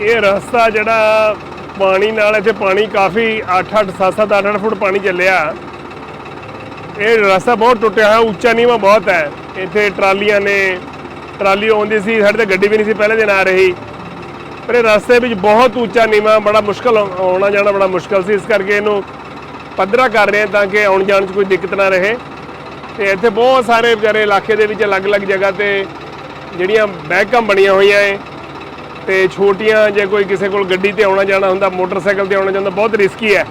ਇਹ ਰਸਤਾ ਜਿਹੜਾ ਪਾਣੀ ਨਾਲ ਇੱਥੇ ਪਾਣੀ ਕਾਫੀ 8-8 7-7 8-8 ਫੁੱਟ ਪਾਣੀ ਚੱਲਿਆ। ਇਹ ਰਸਤਾ ਬਹੁਤ ਟੁੱਟਿਆ ਹੋਇਆ, ਉੱਚਾ ਨੀਵਾਂ ਬਹੁਤ ਹੈ। ਇੱਥੇ ਟਰਾਲੀਆਂ ਨੇ, ਟਰਾਲੀ ਆਉਂਦੀ ਸੀ, ਸਾਡੇ ਤੇ ਗੱਡੀ ਵੀ ਨਹੀਂ ਸੀ ਪਹਿਲੇ ਦਿਨ ਆ ਰਹੀ। ਪਰ ਇਹ ਰਸਤੇ ਵਿੱਚ ਬਹੁਤ ਉੱਚਾ ਨੀਵਾਂ, ਬੜਾ ਮੁਸ਼ਕਲ ਆਉਣਾ ਜਾਣਾ ਬੜਾ ਮੁਸ਼ਕਲ ਸੀ, ਇਸ ਕਰਕੇ ਇਹਨੂੰ ਪੱਧਰਾ ਕਰ ਰਹੇ ਤਾਂ ਕਿ ਆਉਣ ਜਾਣ 'ਚ ਕੋਈ ਦਿੱਕਤ ਨਾ ਰਹੇ। ਤੇ ਇੱਥੇ ਬਹੁਤ ਸਾਰੇ ਵਿਚਾਰੇ ਇਲਾਕੇ ਦੇ ਵਿੱਚ ਅਲੱਗ-ਅਲੱਗ ਜਗ੍ਹਾ ਤੇ ਜਿਹੜੀਆਂ ਬੈਕਾਂ ਬਣੀਆਂ ਹੋਈਆਂ ਏ ਤੇ ਛੋਟੀਆਂ ਜੇ ਕੋਈ ਕਿਸੇ ਕੋਲ ਗੱਡੀ ਤੇ ਆਉਣਾ ਜਾਣਾ ਹੁੰਦਾ, ਮੋਟਰਸਾਈਕਲ ਤੇ ਆਉਣਾ ਜਾਂਦਾ, ਬਹੁਤ ਰਿਸਕੀ ਹੈ।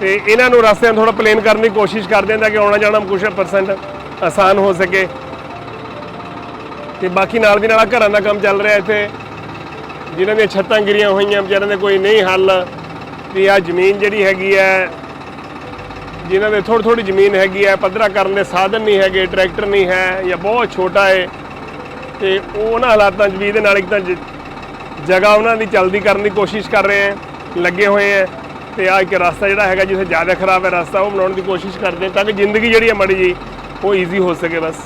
ਤੇ ਇਹਨਾਂ ਨੂੰ ਰਸਤਿਆਂ ਥੋੜਾ ਪਲੇਨ ਕਰਨ ਦੀ ਕੋਸ਼ਿਸ਼ ਕਰਦੇ ਹਾਂ ਤਾਂ ਕਿ ਆਉਣਾ ਜਾਣਾ ਕੁਝ ਪਰਸੈਂਟ ਆਸਾਨ ਹੋ ਸਕੇ। ਤੇ ਬਾਕੀ ਨਾਲ ਦੀ ਨਾਲ ਘਰਾਂ ਦਾ ਕੰਮ ਚੱਲ ਰਿਹਾ ਇੱਥੇ। ਜਿਨ੍ਹਾਂ ਦੀਆਂ ਛੱਤਾਂ ਗਿਰੀਆਂ ਹੋਈਆਂ, ਵਿਚਾਰਿਆਂ ਦੇ ਕੋਈ ਨਹੀਂ ਹੱਲ। ਵੀ ਆ ਜ਼ਮੀਨ ਜਿਹੜੀ ਹੈਗੀ ਹੈ, ਜਿਨ੍ਹਾਂ ਦੇ ਥੋੜੀ ਥੋੜੀ ਜ਼ਮੀਨ ਹੈਗੀ ਹੈ, ਪੱਧਰਾ ਕਰਨ ਦੇ ਸਾਧਨ ਨਹੀਂ ਹੈਗੇ, ਟਰੈਕਟਰ ਨਹੀਂ ਹੈ ਜਾਂ ਬਹੁਤ ਛੋਟਾ ਹੈ। ਤੇ ਉਹ ਉਹਨਾਂ ਹਾਲਾਤਾਂ 'ਚ ਵੀ ਇਹਦੇ ਨਾਲ ਇੱਕ ਤਾਂ ਜ- ਜਗ੍ਹਾ ਉਹਨਾਂ ਦੀ ਚਲਦੀ ਕਰਨ ਦੀ ਕੋਸ਼ਿਸ਼ ਕਰ ਰਹੇ ਹੈ, ਲੱਗੇ ਹੋਏ ਹੈ ਤੇ ਆ ਇੱਕ ਰਸਤਾ ਜਿਹੜਾ ਹੈਗਾ ਜਿੱਥੇ ਜ਼ਿਆਦਾ ਖਰਾਬ ਹੈ ਰਸਤਾ, ਉਹ ਬਣਾਉਣ ਦੀ ਕੋਸ਼ਿਸ਼ ਕਰਦੇ ਹਾਂ ਤਾਂ ਕਿ ਜ਼ਿੰਦਗੀ ਜਿਹੜੀ ਹੈ ਮੜੀ ਜੀ ਉਹ ਈਜ਼ੀ ਹੋ ਸਕੇ ਬਸ।